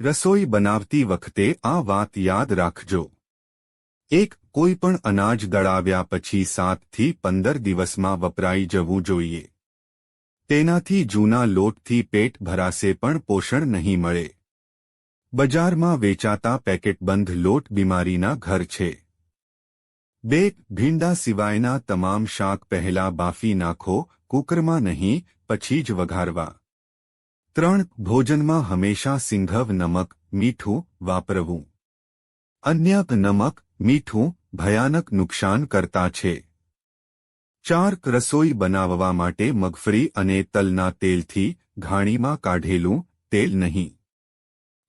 રસોઈ બનાવતી વખતે આ વાત યાદ રાખજો. એક કોઈ પણ અનાજ દળાવ્યા પછી સાતથી પંદર દિવસમાં વપરાઈ જવું જોઈએ. તેનાથી જૂના લોટથી પેટ ભરાશે પણ પોષણ નહીં મળે. બજારમાં વેચાતા પેકેટબંધ લોટ બીમારીના ઘર છે. બે, ભીંડા સિવાયના તમામ શાક પહેલા બાફી નાખો, કુકરમાં નહીં, પછી જ વઘારવા. ત્રણ ભોજનમાં હંમેશા સિંઘવ નમક, મીઠું વાપરવું. અન્ય નમક, મીઠું ભયાનક નુકસાન કરતા છે. ચાર રસોઈ બનાવવા માટે મગફળી અને તલના તેલથી ઘાણીમાં કાઢેલું તેલ નહીં.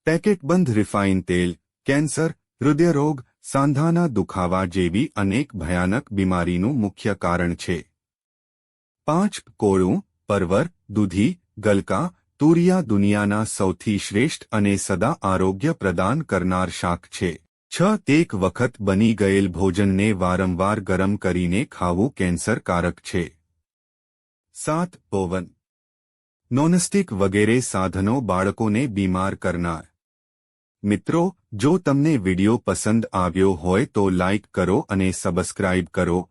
પેકેટબંધ રિફાઇન તેલ, કેન્સર, હૃદયરોગ, સાંધાના દુખાવા જેવી અનેક ભયાનક બીમારીનું મુખ્ય કારણ છે. પાંચ કોળું, પરવર, દૂધી, ગલકા તુરિયા દુનિયાના સૌથી શ્રેષ્ઠ અને સદા આરોગ્ય પ્રદાન કરનાર શાક છે. છ તેક વખત બની ગયેલ ભોજનને વારંવાર ગરમ કરીને ખાવું કેન્સરકારક છે. સાત, ઓવન. નોનસ્ટિક વગેરે સાધનો બાળકોને બીમાર કરનાર. મિત્રો, જો તમને વિડિયો પસંદ આવ્યો હોય તો લાઇક કરો અને સબસ્ક્રાઇબ કરો.